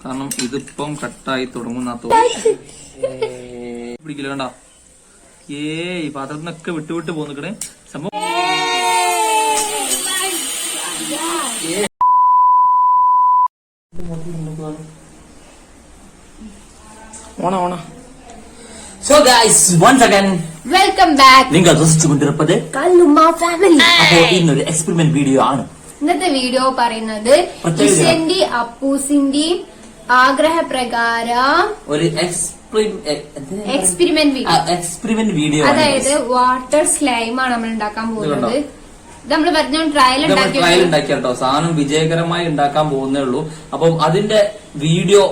കാരണം ഇതിപ്പം കട്ടായി തുടങ്ങുന്ന പിടിക്കില്ല കണ്ട. ഏ ഈ പാത്രത്തിനൊക്കെ വിട്ടു വിട്ട് പോന്നിക്കണേ. സംഭവം. ഓണ ഓണ. So guys once again welcome back നിങ്ങൾ രസിച്ചുകൊണ്ടിരുപ്പത് കല്ലുമ്മ ഫാമിലി അപ്പോ ഇന്നൊരു എക്സ്പെരിമെന്റ് വീഡിയോ ആണ്. ഇന്നത്തെ വീഡിയോ പറയുന്നത് അപ്പൂസിന്റെയും ആഗ്രഹപ്രകാരം ഒരു എക്സ്പെരിമെന്റ് എക്സ്പെരിമെന്റ് വീഡിയോ അതായത് വാട്ടർ സ്ലൈം ആണ് നമ്മൾ ഉണ്ടാക്കാൻ പോകുന്നത്. നമ്മൾ പറഞ്ഞ ട്രയൽ ട്രയൽ ഉണ്ടാക്കിയ? കേട്ടോ സാധനം വിജയകരമായി ഉണ്ടാക്കാൻ പോകുന്നേ ഉള്ളൂ. അപ്പം അതിന്റെ വീഡിയോ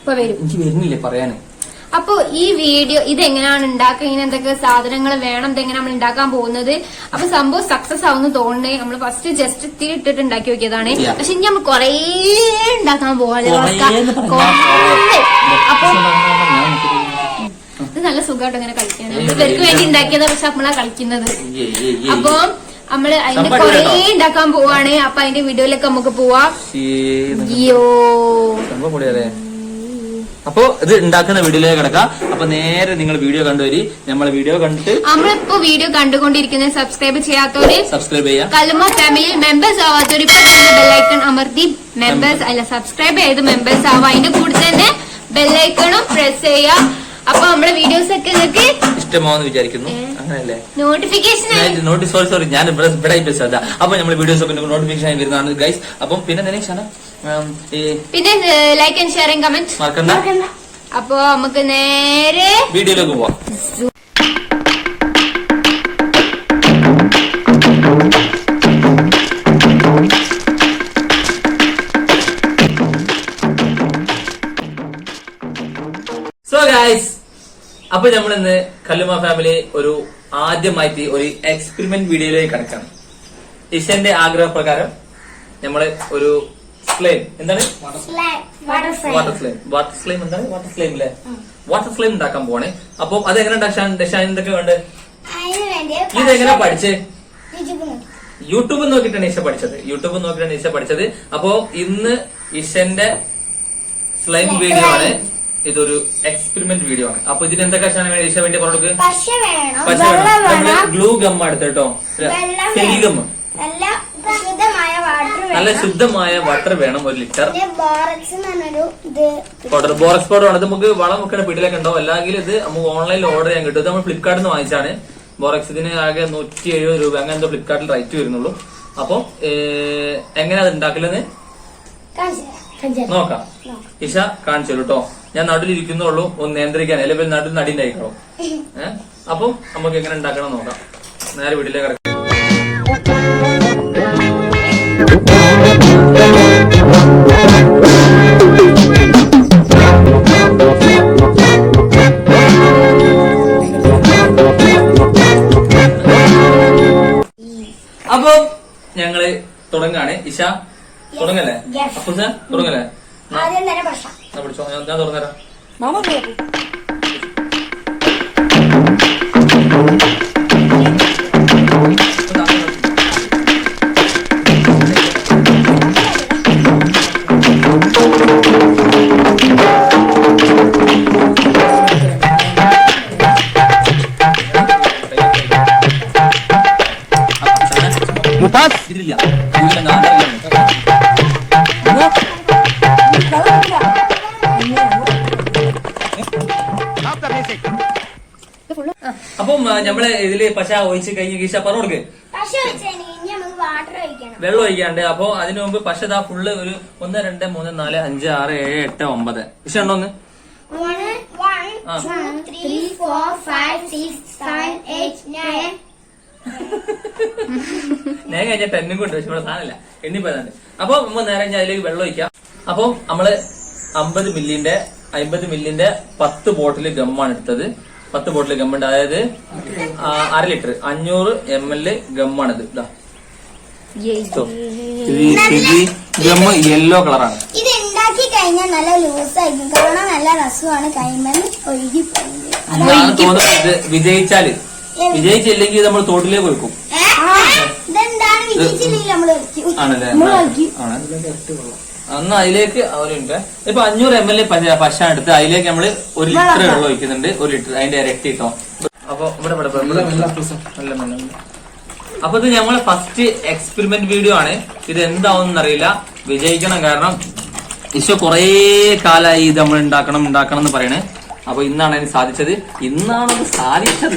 ഇപ്പൊ വരും. എനിക്ക് വരുന്നില്ലേ പറയാന്? അപ്പൊ ഈ വീഡിയോ ഇത് എങ്ങനെയാണ് ഉണ്ടാക്കുക? ഇങ്ങനെ എന്തൊക്കെ സാധനങ്ങൾ വേണം? ഇതെങ്ങനെ നമ്മൾ ഉണ്ടാക്കാൻ പോകുന്നത്? അപ്പൊ സംഭവം സക്സസ് ആവുന്ന തോന്നുന്നേ നമ്മൾ ഫസ്റ്റ് ജസ്റ്റ് തീ ഇട്ടിട്ട് ഉണ്ടാക്കി നോക്കിയതാണ്. പക്ഷെ ഇനി നമ്മൾ കൊറേ ഉണ്ടാക്കാൻ പോവാല്ലേ അപ്പൊ ഇത് നല്ല സുഖമായിട്ട് അങ്ങനെ കളിക്കാൻ ഇവർക്ക് വേണ്ടി ഉണ്ടാക്കിയതാ പക്ഷെ നമ്മളാ കളിക്കുന്നത്. അപ്പൊ നമ്മൾ അതിന്റെ കൊറേ ഉണ്ടാക്കാൻ പോവാണ്. അപ്പൊ അതിന്റെ വീഡിയോയിലൊക്കെ നമുക്ക് പോവാം. ശ്ശേ, നിങ്ങൾ അയ്യോ സംഭവം പൊളിയല്ലേ അപ്പൊ ഇത് ഉണ്ടാക്കുന്ന വീഡിയോയിലേക്ക് കിടക്കാം. അപ്പൊ നേരെ നിങ്ങൾ വീഡിയോ കണ്ടുവരി നമ്മളെ വീഡിയോ കണ്ടിട്ട് നമ്മളിപ്പോ വീഡിയോ കണ്ടുകൊണ്ടിരിക്കുന്ന സബ്സ്ക്രൈബ് ചെയ്യാത്തവര് സബ്സ്ക്രൈബ് ചെയ്യാം. കല്ലുമ ഫാമിലി മെമ്പേഴ്സ് ഇപ്പൊ തന്നെ ബെല്ലൈക്കൺ അമർത്തി മെമ്പേഴ്സ് അല്ല സബ്സ്ക്രൈബ് ചെയ്ത് മെമ്പേഴ്സ് ആവാം. അതിന്റെ കൂടെ തന്നെ ബെല്ലൈക്കണും പ്രസ് ചെയ്യാം. അപ്പൊ നമ്മുടെ വീഡിയോസ് ഒക്കെ നിങ്ങൾക്ക് ഇഷ്ടമാവെന്ന് വിചാരിക്കുന്നു. അങ്ങനെയല്ലേ? നോട്ടിഫിക്കേഷൻ നോട്ടി സോറി സോറി ഞാൻ ഇവിടെ ഇവിടെ പേശാ അപ്പൊ നമ്മൾ വീഡിയോസ് ഒക്കെ നോട്ടിഫിക്കേഷൻ ആയി വരുന്നതാണ് ഗൈസ് അപ്പം പിന്നെ ഷാന? പിന്നെ ലൈക്ക് ആൻഡ് ഷെയറിംഗ് കമന്റ് മറക്കണ്ട. അപ്പൊ നമുക്ക് നേരെ വീഡിയോയിലേക്ക് പോവാം. അപ്പൊ നമ്മൾ ഇന്ന് കല്ലുമ ഫാമിലി ഒരു ആദ്യമായിട്ട് ഒരു എക്സ്പെരിമെന്റ് വീഡിയോയിലേക്ക് കടക്കാണ്. ഇഷന്റെ ആഗ്രഹപ്രകാരം നമ്മൾ ഒരു സ്ലൈം എന്താണ്? വാട്ടർ സ്ലൈം വാട്ടർ സ്ലൈം എന്താണ്? വാട്ടർ സ്ലൈം അല്ലേ വാട്ടർ സ്ലൈം ഉണ്ടാക്കാൻ പോവാണ്. അപ്പൊ എങ്ങനെ ഉണ്ടാക്കാൻ ഡഷാൻ എന്തൊക്കെ വേണ്ട? ഇതെങ്ങനെ പഠിച്ചേ? യൂട്യൂബ് നോക്കിയിട്ടാണ് ഈശ പഠിച്ചത്. യൂട്യൂബ് നോക്കിയിട്ടാണ് ഈശ പഠിച്ചത്. അപ്പോ ഇന്ന് ഇഷന്റെ സ്ലൈം വീഡിയോ ആണ്. ഇതൊരു എക്സ്പെരിമെന്റ് വീഡിയോ ആണ്. അപ്പൊ ഇതിന് എന്തൊക്കെ ഷാൻ വേണ്ടി ഇഷ വേണ്ടി പറഞ്ഞു പശ വേണം. പശ വെള്ളം നമ്മൾ ഗ്ലൂ ഗം എടുത്ത് കേട്ടോ. ഗം നല്ല ശുദ്ധമായ വാട്ടർ നല്ല വേണം ശുദ്ധമായ വാട്ടർ വേണം ഒരു ലിറ്റർ പിന്നെ ബോറക്സ് എന്ന് പറഞ്ഞൊരു ഇത് പൗഡർ ബോറക്സ് പൗഡർ ആണ്. ഇത് നമുക്ക് വളം വെക്കുന്ന വീട്ടിലൊക്കെ ഉണ്ടോ അല്ലെങ്കിൽ ഇത് നമുക്ക് ഓൺലൈനിൽ ഓർഡർ ചെയ്യാൻ കിട്ടും. ഇത് നമ്മൾ ഫ്ലിപ്കാർട്ടിൽ നിന്ന് വാങ്ങിച്ചാണ് ബോറക്സ് ഇതിന് ആകെ നൂറ്റി എഴുപത് രൂപ. അങ്ങനെ എന്തോ ഫ്ലിപ്കാർട്ടിൽ റൈറ്റ് വരുന്നുള്ളൂ. അപ്പൊ എങ്ങനെയാ അത് ഉണ്ടാക്കലെന്ന്? കാണിച്ചു നോക്കാം. ഇഷ കാണിച്ചു കേട്ടോ ഞാൻ നടുവിലിരിക്കുന്നുള്ളൂ ഒന്ന് നിയന്ത്രിക്കാൻ. അല്ലെങ്കിൽ നടുവിൽ നടിന്റെ അയക്കണോ ഏഹ് അപ്പം നമുക്ക് എങ്ങനെ ഉണ്ടാക്കണം നോക്കാം. നേരെ വീട്ടിലേക്ക് കിടക്കാം. അപ്പം ഞങ്ങൾ തുടങ്ങാണ് ഇഷ തുടങ്ങല്ലേ. അപ്പൊ സാർ തുടങ്ങല്ലേ? ആദ്യം തന്നെ പശ ഞാൻ പിടിച്ചോ? ഞാൻ ഞാൻ തുറന്നുതരാം. ഇതിലില്ല. ഇതിലില്ല, ഞാൻ അറിയാം. അപ്പം ആ, നമ്മൾ ഇതിൽ പശ ഒഴിച്ച് കഴിഞ്ഞ് കീശ പറഞ്ഞു കൊടുക്ക് വെള്ളം ഒഴിക്കാണ്ട്. അപ്പൊ അതിനു മുമ്പ് പശ ഇതാ ഫുള്ള് ഒരു ഒന്ന് രണ്ട് മൂന്ന് നാല് അഞ്ച് ആറ് ഏഴ് എട്ട് ഒമ്പത്. വിഷ ഉണ്ടോ ഒന്ന്. നേരെ കഴിഞ്ഞ ടെന്നും കൊണ്ട് പക്ഷെ ഇവിടെ സാധനമില്ല. എണ്ണിപ്പോയതാണ് അപ്പൊ നമ്മൾ നേരെ കഴിഞ്ഞാൽ അതിലേക്ക് വെള്ളം ഒഴിക്കാം. അപ്പൊ നമ്മൾ അമ്പത് മില്ലിന്റെ അമ്പത് മില്ലിന്റെ പത്ത് ബോട്ടിൽ ഗമ്മാണ് എടുത്തത്. പത്ത് ബോട്ടിൽ ഗമ്മുണ്ട്. അതായത് അര ലിറ്റർ. അഞ്ഞൂറ് എം എൽ ഗമ്മാണിത്. ഇതാ ഗം യെല്ലോ കളറാണ് ഇത് ഉണ്ടാക്കി കഴിഞ്ഞാൽ നല്ല ലൂസ് ആയിരിക്കും കാണാൻ നല്ല രസമാണ് കൈമൽ ഒഴുകി പോകുന്നത്. വിജയിച്ചാൽ. വിജയിച്ചില്ലെങ്കിൽ നമ്മൾ തോട്ടിലേക്ക് വെക്കും ആണല്ലേ? ആണ് അന്ന് അതിലേക്ക് അവരുണ്ട്. ഇപ്പൊ അഞ്ഞൂറ് എം എൽ പശ എടുത്ത് അതിലേക്ക് നമ്മൾ ഒരു ലിറ്റർ വെള്ളം ഒഴിക്കുന്നുണ്ട്. ഒരു ലിറ്റർ. അതിന്റെ ഇരട്ടി കേട്ടോ അപ്പൊ ഇവിടെ. അപ്പൊ ഇത് ഞങ്ങളെ ഫസ്റ്റ് എക്സ്പെരിമെന്റ് വീഡിയോ ആണ്. ഇത് എന്താവും അറിയില്ല. വിജയിക്കണം കാരണം ഈശോ കുറേ കാലമായി ഇത് നമ്മൾ ഉണ്ടാക്കണം ഉണ്ടാക്കണം എന്ന് പറയണേ. അപ്പൊ ഇന്നാണ് അതിന് സാധിച്ചത്. ഇന്നാണ് അത് സാധിച്ചത്.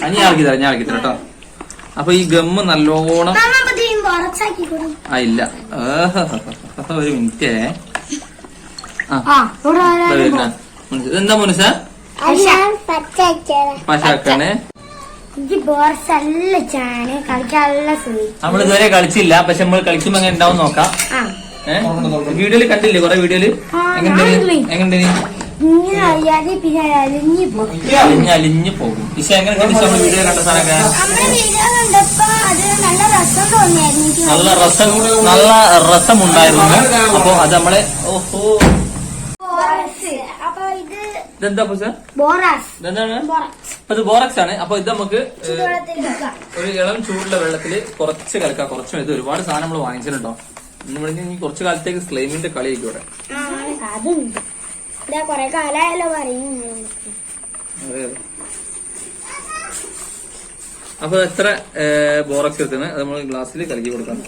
ഞാൻ ആക്കി തരാം ഞാൻ ആക്കി തരാം കേട്ടോ. അപ്പൊ ഈ ഗമ്മ് നല്ലോണം ആ ഇല്ല. ഒരു മിനിറ്റ്. ഇതെന്താ മുനുസ? പശാക്കാണ് നമ്മൾ കളിച്ചില്ല. പക്ഷെ നമ്മൾ കളിക്കുമ്പോ എങ്ങനെ ഉണ്ടാവും നോക്കാം. വീഡിയോയിൽ കണ്ടില്ലേ കൊറേ വീഡിയോയിൽ എങ്ങനെ എങ്ങനെ അലിഞ്ഞു പോകും. പക്ഷെ എങ്ങനെ വീഡിയോ കണ്ട? സാധനം നല്ല രസം നല്ല രസം ഉണ്ടായിരുന്നു അപ്പൊ അത് നമ്മളെ ഓഹോ. ഇതെന്താ അത് ബോറക്സ് ആണ്. അപ്പൊ ഇത് നമുക്ക് ഒരു ഇളം ചൂടുള്ള വെള്ളത്തിൽ കുറച്ച് കലക്കാം കുറച്ച് ഇത് ഒരുപാട് സാധനം നമ്മൾ വാങ്ങിച്ചിട്ടുണ്ടോ? എന്ന് ഇനി കുറച്ച് കാലത്തേക്ക് സ്ലൈമിന്റെ കളി ആയിരിക്കും ഇവിടെ. അതെ അതെ. അപ്പൊ എത്ര ബോറക്സ് എടുത്തിന് അത് നമ്മൾ ഗ്ലാസ്സിൽ കലക്കി കൊടുക്കണം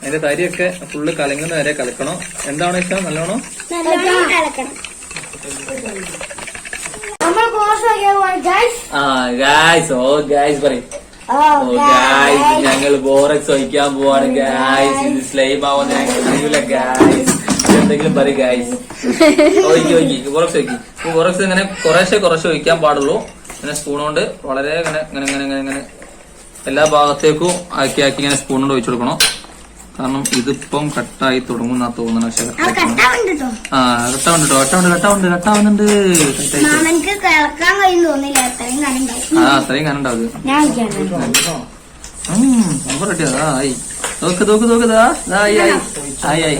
അതിന്റെ തരിയൊക്കെ ഫുള്ള് കലങ്ങുന്ന വരെ കലക്കണം? എന്താണ് ഇഷ്ടം? നല്ലോണം? ആ ഗായ്സ് ഓ ഗായ്സ് പറയും. ഓ ഓ ഗായ്സ് ഞങ്ങൾ ബോറക്സ് ഒഴിക്കാൻ പോവാണ് ഗായ്സ് ഇത് സ്ലൈം ആവുന്ന അറിയില്ല ഗായ്സ് എന്തെങ്കിലും പറയും ഗായ്സ് ഒഴിക്കി ഒഴിക്കി. ബോറക്സ് ഒഴിക്കി. ബോറക്സ് ഇങ്ങനെ കുറേശ്ശെ കുറേശ്ശെ ഒഴിക്കാൻ പാടുള്ളൂ. ഇങ്ങനെ സ്പൂൺ കൊണ്ട് വളരെ ഇങ്ങനെ ഇങ്ങനെ ഇങ്ങനെ ഇങ്ങനെ ഇങ്ങനെ എല്ലാ ഭാഗത്തേക്കും ആക്കി ആക്കി ഇങ്ങനെ സ്പൂൺ കൊണ്ട് ഒഴിച്ചു കൊടുക്കണം. കാരണം ഇതിപ്പം കട്ടായി തുടങ്ങുന്ന തോന്നണ പക്ഷെ ആ കട്ടാവുണ്ട് കേട്ടോ ആ കട്ടാവുണ്ട് കേട്ടോ കട്ടാവുണ്ട് കട്ടാവുന്നുണ്ട് ആ അത്രയും അതാ ആയി. നോക്ക് നോക്ക് നോക്ക് ആയി ആയി ആയി ആയി.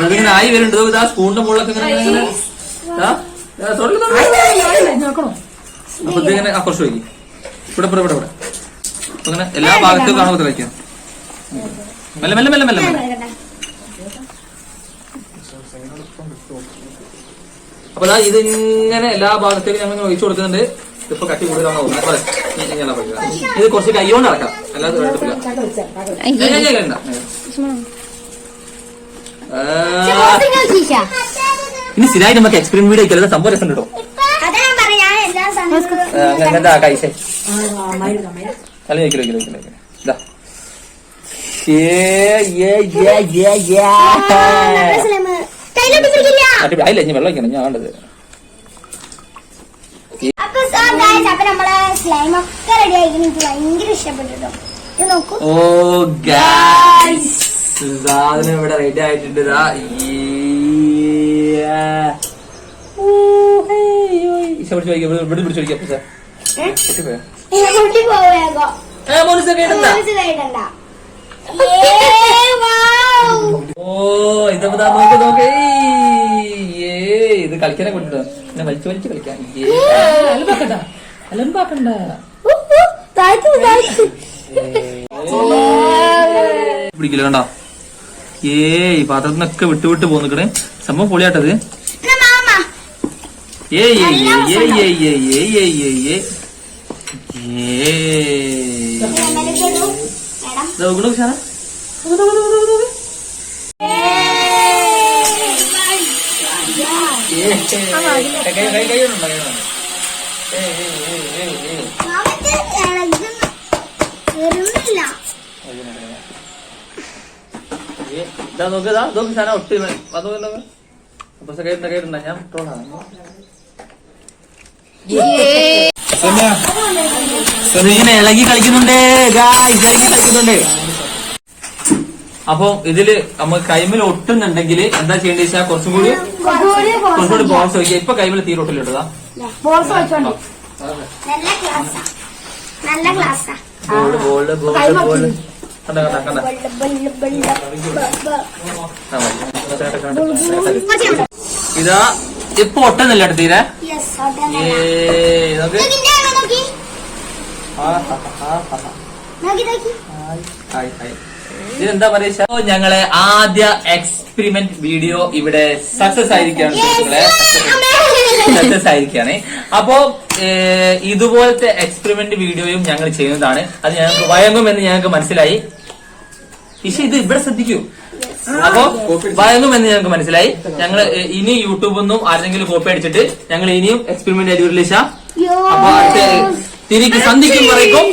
ഇതിങ്ങനെ ആയി വരുന്നുണ്ട്. സ്പൂണിന്റെ മുകളിലൊക്കെ ഇങ്ങനെ അങ്ങനെ എല്ലാ ഭാഗത്തും കാണുമ്പോൾ തിളയ്ക്കാം. മെല്ലെ മെല്ലെ മെല്ലെ മെല്ലെ അപ്പൊ ഇത് ഇങ്ങനെ എല്ലാ ഭാഗത്തേക്കും ഞങ്ങൾ ഒഴിച്ചു കൊടുക്കുന്നുണ്ട്. ഇപ്പൊ കട്ടി കൂടുതലാണ് ഇത് കുറച്ച് കൈകൊണ്ട് അടക്കാം അല്ലാതെ ഇനി സ്ഥിരമായിട്ട് നമുക്ക് എക്സ്പീരിയൻസ് വീഡിയോ ചിലത് സംഭവം രസം കിട്ടും. എന്താ കഴിച്ചേ അല്ല കഴിക്കലോ കഴിക്കലോ കഴിക്കലോ ഇതാ അല്ല ഇനി വെള്ളം വയ്ക്കണം ഞാൻ വേണ്ടത്. ഓ ഗായ്സ് സാധനം ഇവിടെ റെഡി ആയിട്ടുണ്ട്. ഓ ഇതപ്പോ നോക്ക് നോക്ക് ഇത് കളിക്കാനെ കൊണ്ടിട്ടോ പിന്നെ വലിച്ചു വലിച്ചു കളിക്കാൻ അലമ്പാക്കണ്ട അലമ്പാക്കണ്ട. പിടിക്കില്ല കണ്ടോ ഏയ് പാത്രത്തിനൊക്കെ വിട്ട് വിട്ട് പോന്നിക്കണേ സംഭവം പൊളിയാട്ടത് ഏയ് ഏയ് ഏയ് ഏയ് ഏയ് ഏയ് ഏയ് ഏയ് ഏയ് ഏയ് ഏയ് ഇതാ നോക്ക് ഇതാ നോക്ക് സാധനം ഒട്ടി നോക്ക് അപ്പൊ കളിക്കുന്നുണ്ട്. അപ്പൊ ഇതിൽ നമ്മൾ കൈമിൽ ഒട്ടുന്നുണ്ടെങ്കിൽ എന്താ ചെയ്യേണ്ടത് വെച്ചാൽ കുറച്ചും കൂടി കുറച്ചുകൂടി ബോൾസ് വയ്ക്കുക ഇപ്പൊ കൈമിൽ തീരൊട്ടില്ല ball ball ball ball ball കണ്ട കണ്ട കണ്ട? കണ്ട ഇതാ ഇപ്പൊ ഒട്ടുന്നില്ല എടുത്തീരെ ഇതെന്താ പറയുക ഞങ്ങളെ ആദ്യ എക്സ്പെരിമെന്റ് വീഡിയോ ഇവിടെ സക്സസ് ആയിരിക്കാണ് സക്സസ് ആയിരിക്കാണ് അപ്പോ ഇതുപോലത്തെ എക്സ്പെരിമെന്റ് വീഡിയോയും ഞങ്ങൾ ചെയ്യുന്നതാണ്. അത് ഞങ്ങൾക്ക് വഴങ്ങുമെന്ന് ഞങ്ങൾക്ക് മനസ്സിലായി. പക്ഷെ ഇത് ഇവിടെ ശ്രദ്ധിക്കൂ. അപ്പോ എന്ന് ഞങ്ങൾക്ക് മനസ്സിലായി. ഞങ്ങൾ ഇനി യൂട്യൂബിൽ നിന്നും ആരെങ്കിലും കോപ്പി അടിച്ചിട്ട് ഞങ്ങൾ ഇനിയും എക്സ്പെരിമെന്റ് ആയിട്ട് ഇഷ അപ്പൊ തിരിക്ക് സന്ധിക്കും പറയും.